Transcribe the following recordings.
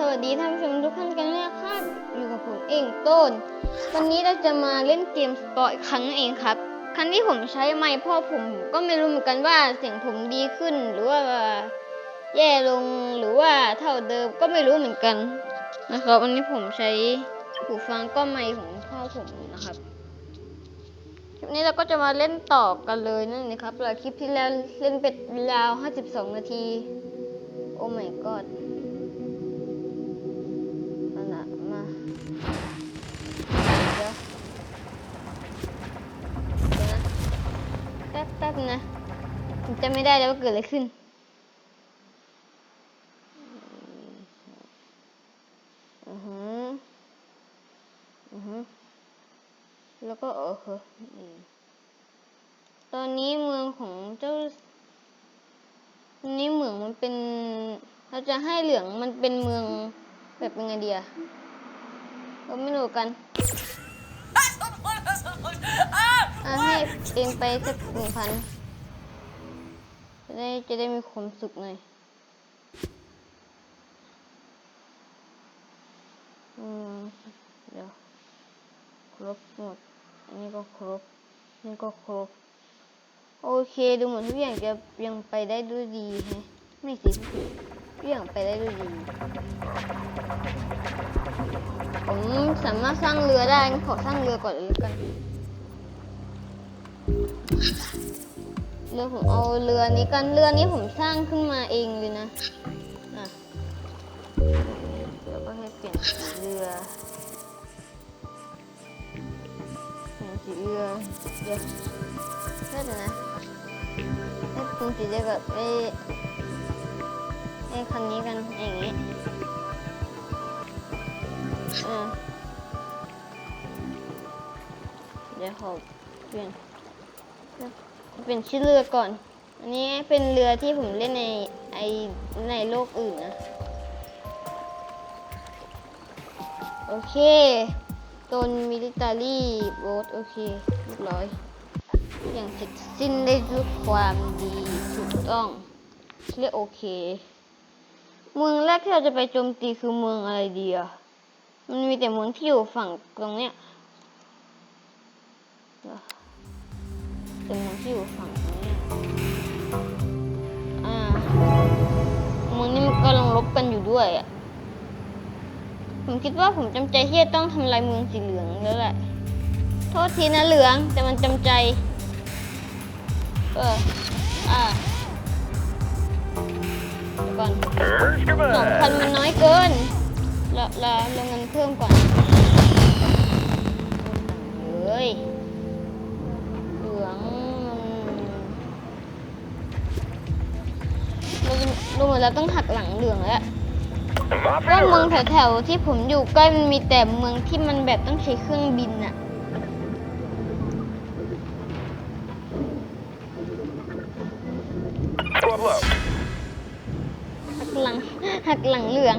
สวัสดีท่านผู้ชมทุกท่านกันนะครับอยู่กับผมเองต้น วันนี้เราจะมาเล่นเกมสปอร์ตอีกครั้งเองครับ ครั้งที่ผมใช้ไมค์พ่อผมก็ไม่รู้เหมือนกันว่าเสียงผมดีขึ้น หรือว่าแย่ลงหรือว่าเท่าเดิมก็ไม่รู้เหมือนกันนะครับวันนี้ผมใช้หูฟังก็ไมค์ของพ่อผมนะครับคลิปนี้เราก็จะมาเล่นต่อกันเลยนั่นเองครับหลังคลิปที่แล้วเล่นเป็ดยาว 52 นาที โอ้ my god ป๊บแป๊บนะผมจำไม่ได้แล้วว่าเกิดอะไรขึ้น อือหืออือหือแล้วก็เออตอนนี้เมืองของเจ้านี้เหมืองมันเป็น เราจะให้เหลืองมันเป็นเมืองแบบเป็นไงเดียเราไม่รู้กัน อะให้เองไปสักหนึ่งพันจะได้จะได้มีความสุขหน่อยอืมเดี๋ยวครบหมดอันนี้ก็ครบนี่ก็ครบ โอเคดูเหมือนทุกอย่างจะยังไปได้ด้วยดีฮะไม่สิทุกอย่างไปได้ด้วยดีผมสามารถสร้างเรือได้ขอสร้างเรือก่อนเลยกัน เรือผมเอาเรือนี้กันเรือนี้ผมสร้างขึ้นมาเองเลยนะอะแล้วก็ให้เปลี่ยนสีเรือเปลี่ยนสีเรือเดี๋ยวแค่เดี๋ยวนะให้คุณสีเดียวกับไอ้ไอ้คันนี้กันอย่างงี้อ่าเดี๋ยวขอเปลี่ยน เปลี่ยนชื่อเรือก่อน อันนี้เป็นเรือที่ผมเล่นในไอในโลกอื่นนะ โอเคตนมิลิตารีโบสโอเคเรียบร้อย อย่างเสร็จสิ้นได้ด้วยความดีถูกต้องเรียกโอเค เมืองแรกที่เราจะไปโจมตีคือเมืองอะไรดีอะมันมีแต่เมืองที่อยู่ฝั่งตรงเนี้ย ต่เมืองที่อยู่ฝั่งตรงเนี้ยอ่าเมืองนี้มันกำลังรบกันอยู่ด้วยอะ ผมคิดว่าผมจำใจที่จะต้องทำลายเมืองสีเหลืองแล้วแหละ โทษทีนะเหลือง แต่มันจำใจ เออ อ่าเดี๋ยวก่อนสองพันมันน้อยเกินเราเราเราเงินเพิ่มก่อนเฮ้ย ดูเหมือนเราต้องหักหลังเหลืองแล้วว่าเมืองแถวๆที่ผมอยู่ใกล้มันมีแต่เมืองที่มันแบบต้องใช้เครื่องบินอะหักหลังหักหลังเหลือง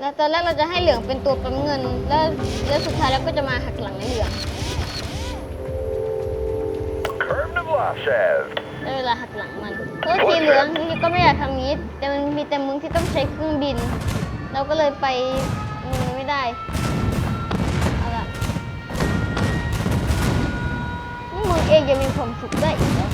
แล้วตอนแรกเราจะให้เหลืองเป็นตัวปั๊มเงิน แล้วแล้วสุดท้ายแล้วก็จะมาหักหลังให้เหลือง Karnavlashev. ได้เวลาหักหลังมันเออทีเหลืองก็ไม่อยากทำงี้ แต่มันมีแต่เมึงที่ต้องใช้เครื่องบิน เราก็เลยไปเมึงไม่ได้เอาละนี่มึงเองยังมีความสุขได้อีกแล้ว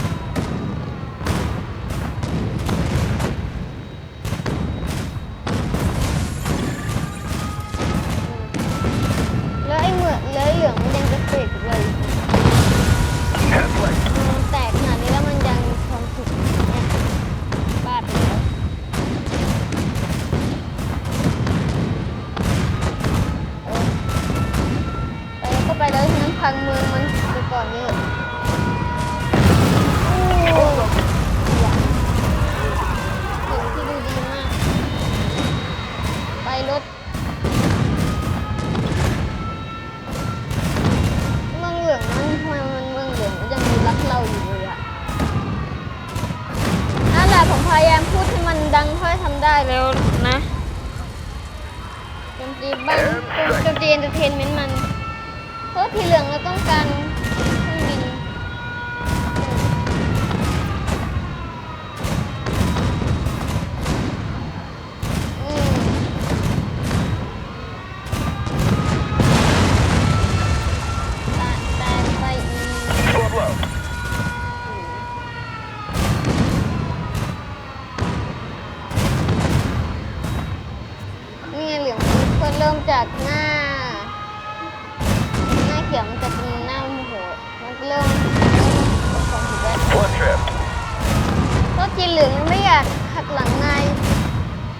หลืองไม่อยากหักหลังนาย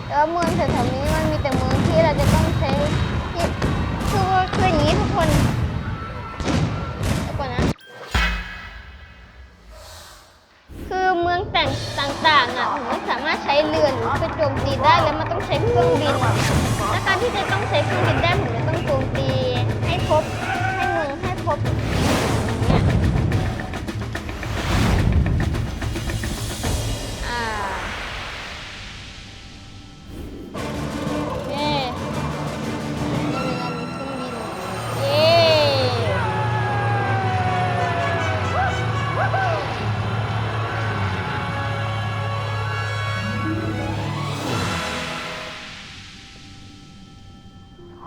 แต่ว่าเมืองแถวๆนี้มันมีแต่เมืองที่เราจะต้องใช้ที่คือว่าคืออย่างนี้ทุกคนเดี๋ยวก่อนนะ คือเมืองแต่งต่างๆอะผมไม่สามารถใช้เรือหรือไปโจมตีได้แล้วมันต้องใช้เครื่องบินและการที่จะต้องใช้เครื่องบินได้ผมจะต้องโจมตีให้ครบ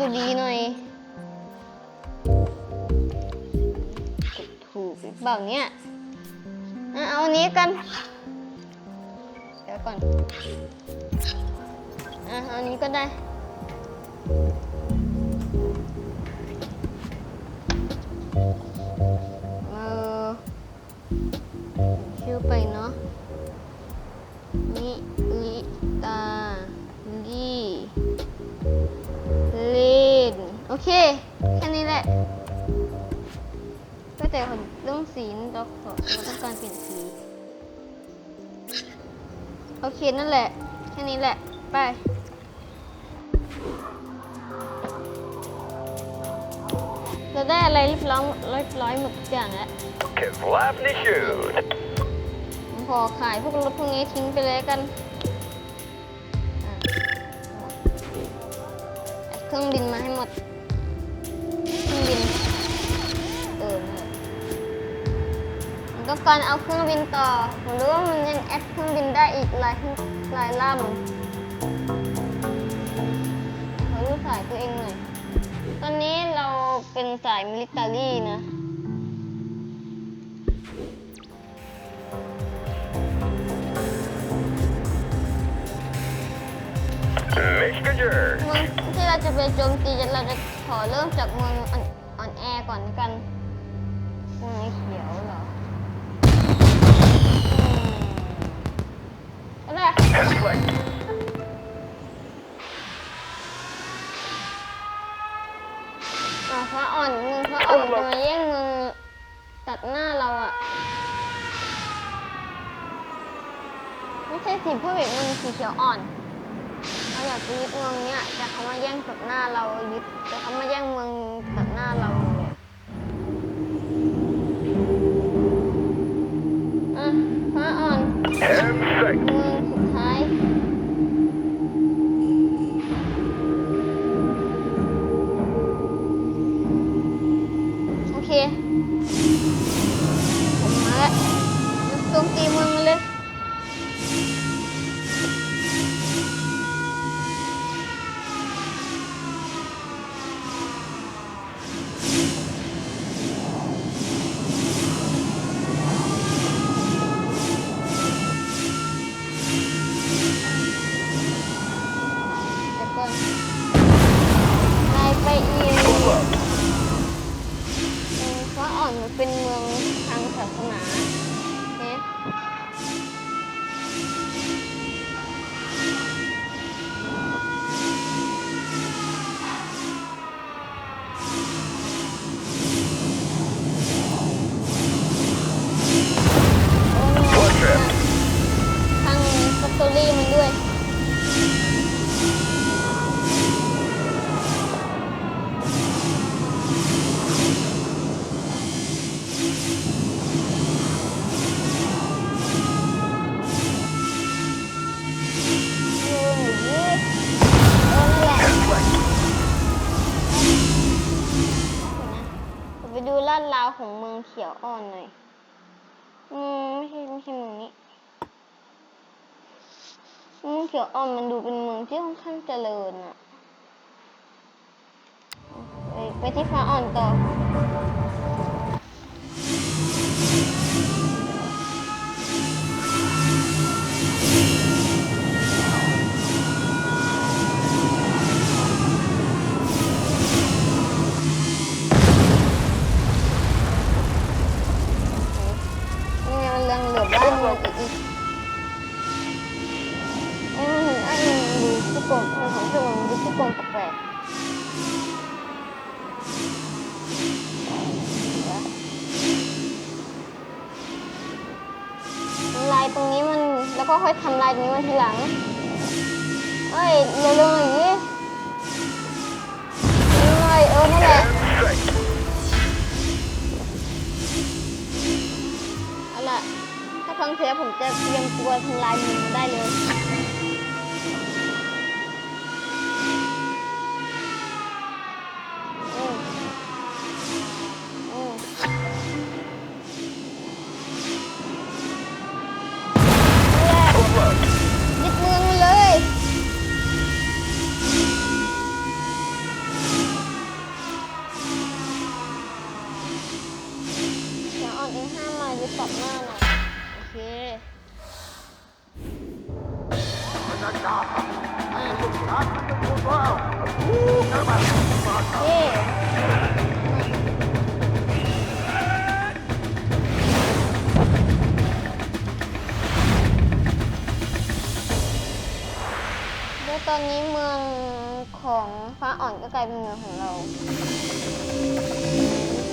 ดูดีหน่อยกดถูกหรือเนี้ยเอาอันนี้กัน เดี๋ยวก่อนอะเอาอันนี้ก็ได้ เค แค่นี้แหละก็แต่คนเรื่องสีนี่เราขอเราต้องการเปลี่ยนสี โอเค นั่นแหละ แค่นี้แหละ ไปเราได้อะไรเรียบร้อยเรียบร้อยหมดทุกอย่างแล้ว Kevlavny shoot. ผมขอขายพวกรถพวกนี้ทิ้งไปเลยกันอะเอาเครื่องบินมาให้หมด ผมต้องการเอาเครื่องบินต่อ ผมรู้ว่ามันยังแอดเครื่องบินได้อีกหลายหลายลำขอดูสายตัวเองหน่อย ตอนนี้เราเป็นสายมิลิตารี่นะ Messenger. เมืองที่เราจะไปโจมตีเราจะขอเริ่มจากเมือง อืมก็ได้ Conflict. อ่าฟ้าอ่อนเมืองฟ้าอ่อนจะมาแย่งเมืองตัดหน้าเราอะ ไม่ใช่สีผู้เอกมันสีเขียวอ่อนเราอยากจะยึดเมืองเนี้ยแต่เขามาแย่งตัดหน้าเรายึดแต่เขามาแย่งเมืองตัดหน้าเราเลยอะฟ้าอ่อน Ham sight. นา เมืองเขียวอ่อนมันดูเป็นเมืองที่ค่อนข้างเจริญอะไปที่ฟ้าอ่อนต่อ เร็วๆหน่อยนี่หน่อยเออนั่นแหละเอาล่ะถ้าฟังเสียงผมจะเตรียมตัวทำลายมันได้เลย แล้วตอนนี้เมืองของฟ้าอ่อนก็กลายเป็นเมืองของเรา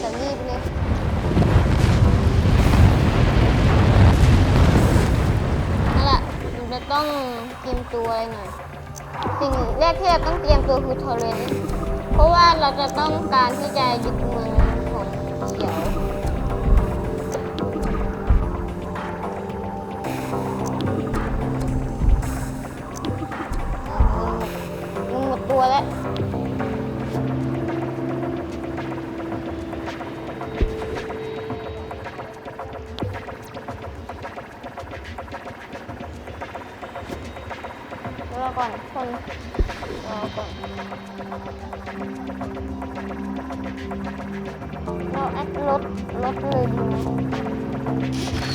จะรีบเลยนั่นแหละมันจะต้องเตรียมตัวอะไรหน่อยสิ่งแรกที่เราต้องเตรียมตัวคือทอร์เรนต์เพราะว่าเราจะต้องการที่จะยึดเมืองของเขียว วแล้ว รอก่อนคนรอก่อนเราแอดลดลดเลยดีไหม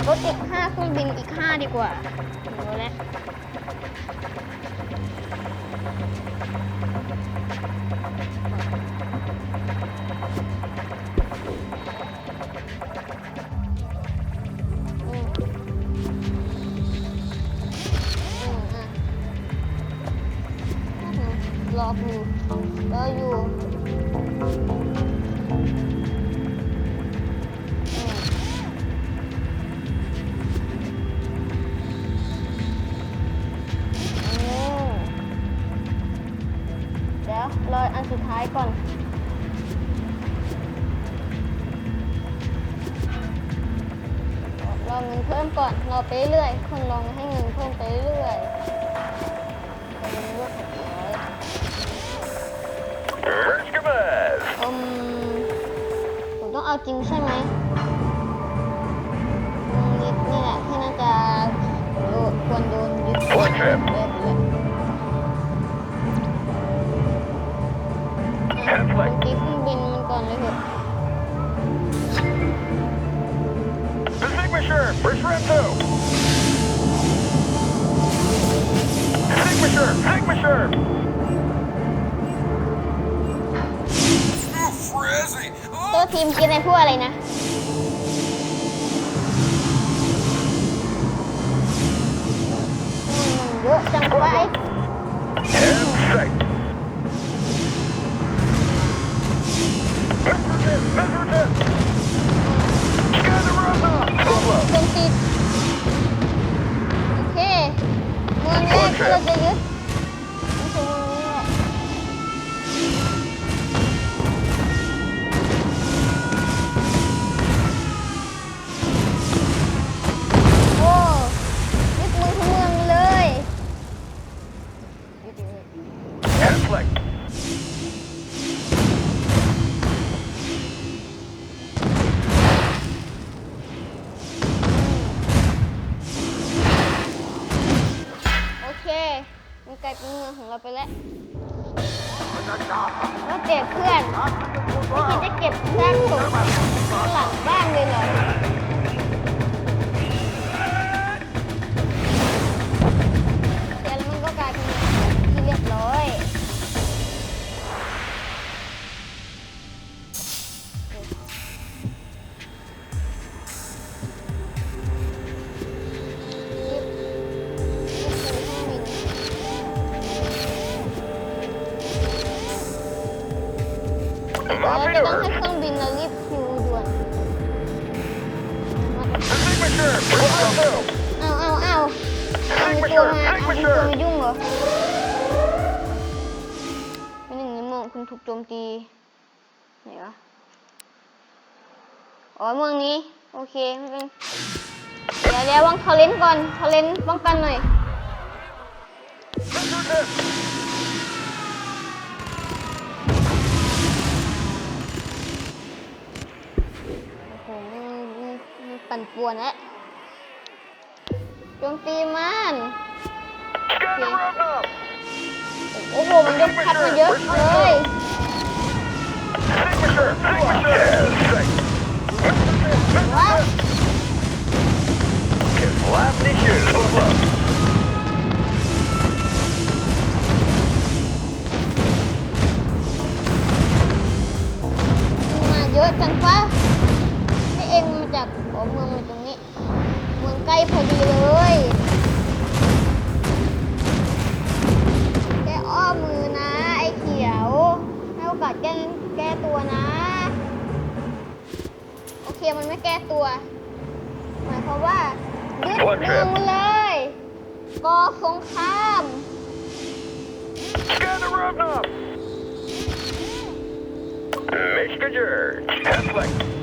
ลดอีกห้าเครื่องบินอีกห้าดีกว่าดูแล้ว จริงใช่ไหมอืมนี่นี่แหละที่น่าจะโดนควรโดนยึด One trip. เรียบเลย Ten ผม flight. ตีเครื่องบินมันก่อนเลยเถอะ The Signature. Rishramto. Signature. Signature. ตัวทีมกินอะไรพวกอะไรนะมันเยอะจังไป And sight. Messerton. Messerton. Scannerama. Pull up. โจมตีโอเคเมืองแรกที่เราจะยึด ต้องให้เครื่องบินเรารีบคิวด่วน Signature. Report to. เอาเอาเอาเอาตัวมาเอาตัวมายุ่งเหรอเป็นหนึ่งในเมืองคุณถูกโจมตีไหนวะอ๋อเมืองนี้ โอเคไม่เป็นเดี๋ยวเดี๋ยววางทอเรนก่อนทอเรนป้องกันหน่อย Measure this. บวนแล้วโจมตีมันโอ้โห มันยกพัดมาเยอะเลยว้าวมาเยอะจังฟ้าให้เองมาจากหัว เมืองมาตรงนี้ เมืองใกล้พอดีเลยแกอ้อมมือนะ ไอ้เขียวให้โอกาสแกแก้ตัวนะ โอเคมันไม่แก้ตัว หมายความว่ายึดเมืองเลยก่อสงคราม Scan the road knob. Messenger. Handling. ม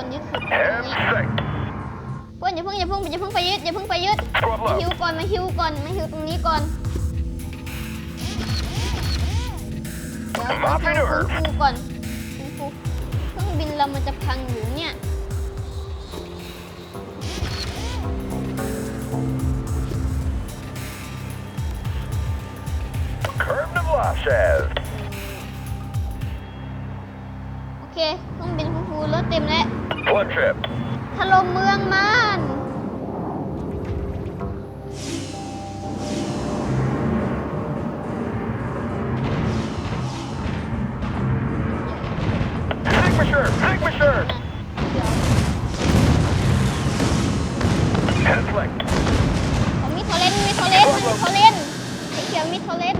ควรยึดสุดตรง And นี้ safe. เพื่อนอย่าเพิ่งอย่าเพิ่งอย่าเพิ่งไปยึดอย่าเพิ่งไปยึด Squad มา low. ฮิวก่อนมาฮิวก่อนมาฮิวตรงนี้ก่อนเดี๋ยวมาคุณไปครูเถอะคุณครูก่อนคุณครูเครื่องบินเรามันจะพังอยู่เนี่ย Curve de Blashes. โอเค ถเต็มแล้ว Flood trip. ถล่มเมืองมันแฮกมาเชร์ฮกมาเชรเดี๋ยวแฮกเล็กเมีดโทเลนต์มันมีโทเลนไอ้เขียวมีดโทเลน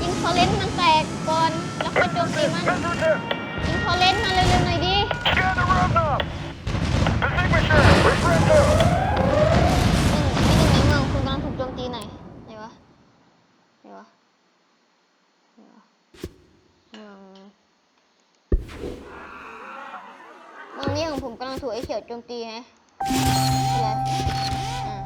ยิงโทเลนมันแตกก่อนแล้วค่อโจมตีมัน ยิงโทเลนมัน กำลังถูกไอ้เขียวโจมตีฮะอะไรอ่า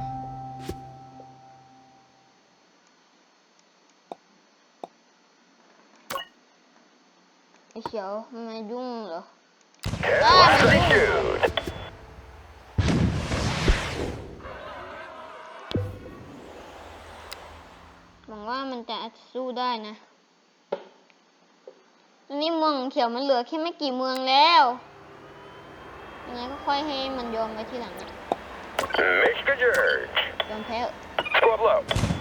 ไอ้เขียวมันมายุ่งเหรอหวังว่ามันจะสู้ได้นะตอนนี้เมืองเขียวมันเหลือแค่ไม่กี่เมืองแล้ว งไงก็ค่อยให้มันยอมไปทีหลังนะ Mishka George. ยอมแพ้เถอะ Squad low.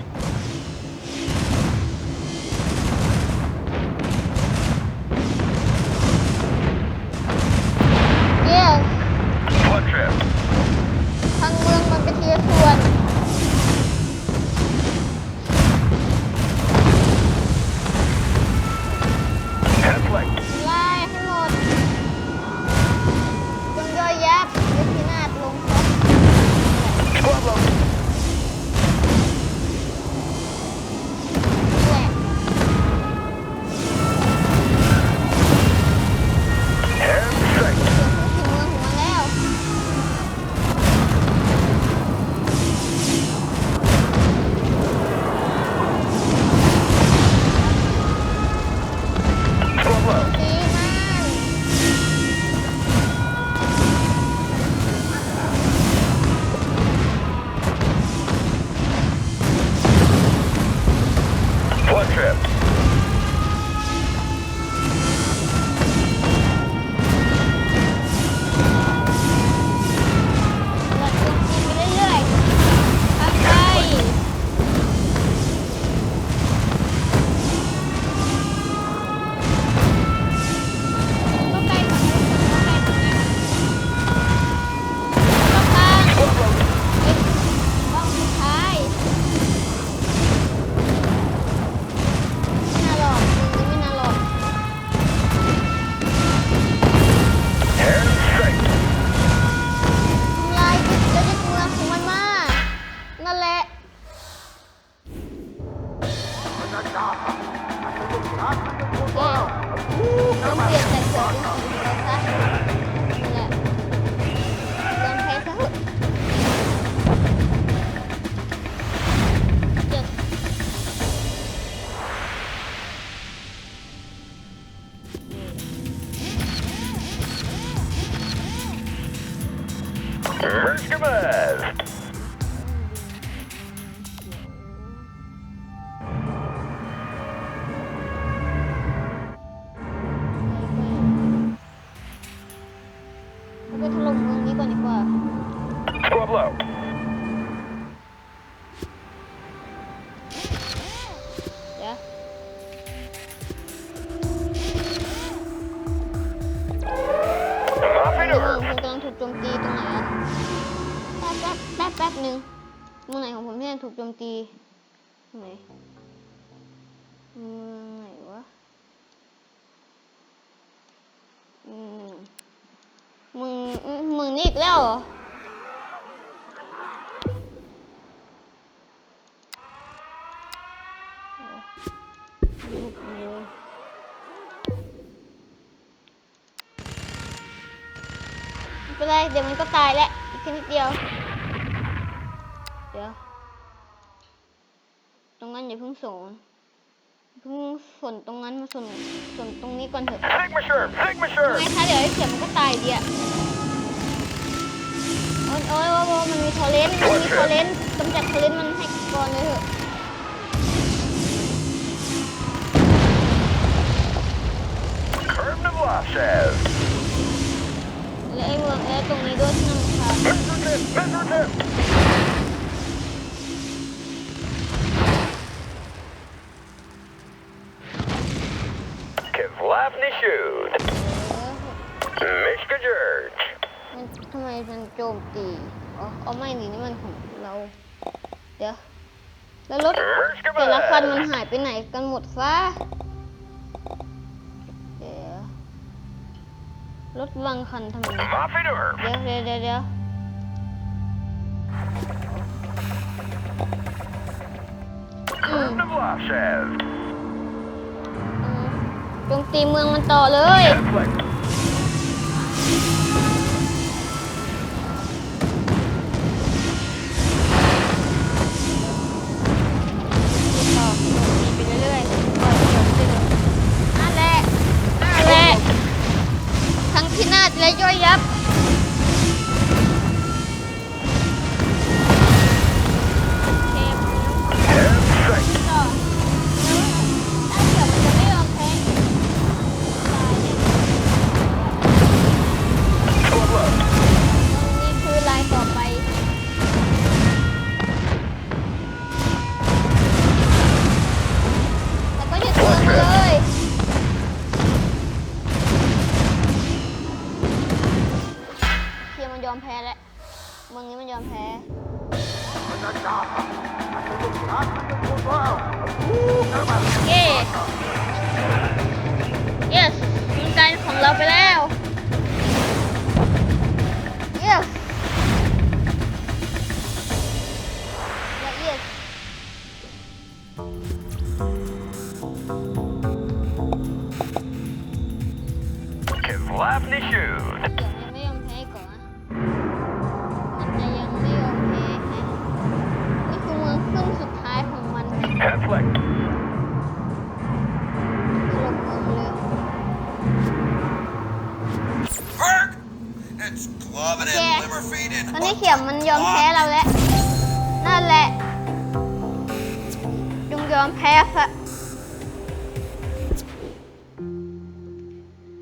โอเคต้ แป๊บแป๊บแป๊บแป๊บหนึ่งเมืองไหนของผมที่ถูกโจมตีไหนเมืองไหนวะอืมมืองอืมเมืองนี่อีกแล้วเหรอ ไม่เป็นไรเดี๋ยวมันก็ตายแล้วอีกแค่นิดเดียว เดี๋ยว ตรงนั้นอย่าเพิ่งส่งเพิ่งส่วนตรงนั้นมาส่วนส่วนตรงนี้ก่อนเถอะ Sigma Sherm. Sigma ทำ Sherm. ไมคะเดี๋ยวไอ้เสียมันก็ตายดีอะโอ้ยโอ้ยโอ้ยโอ้ยมันมีทอร์เรนต์มันมีทอร์เรนต์กำจัดทอร์เรนต์มันให้ก่อนเลยเถอะ รถบางคันทำไม Mopping over. เดี๋ยวเดี๋ยวเดี๋ยวเดี๋ยวอืม Curtain of Lashes. อืมโจมตีเมืองมันต่อเลย อมแพ้เราแล้ว นั่นแหละจงยอมแพ้ซะ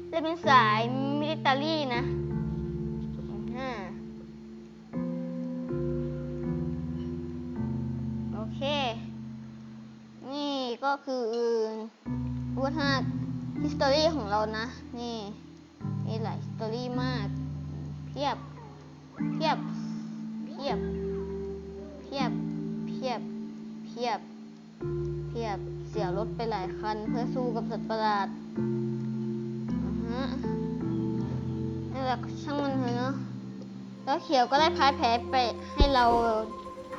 เล่นเป็นสายมิลิตารี่นะโอเค นี่ก็คือวัฒนฮิสตอรี่ของเรานะ นี่ มีหลายฮิสตอรี่มาก เพียบ เพียบ พียบ เพียบ เพียบ เพียบ เพียบ เสียรถไปหลายคัน เพื่อสู้กับสัตว์ประหลาดอือฮะนั่แหละช่างมันเถอะเนาะ แล้วเขียวก็ได้พายแพ้ไปให้เรา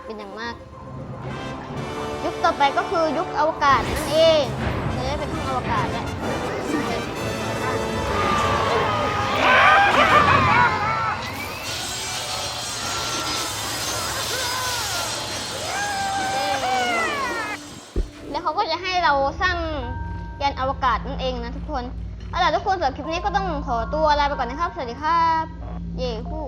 เป็นอย่างมาก ยุคต่อไปก็คือยุคอวกาศนั่นเองจะได้เป็นห้องอวกาศแล้วแล้ว เขาก็จะให้เราสร้างยานอวกาศนั่นเองนะทุกคนเอาล่ะทุกคนสำหรับคลิปนี้ก็ต้องขอตัวลาไปก่อนนะครับ สวัสดีครับ เย้คู่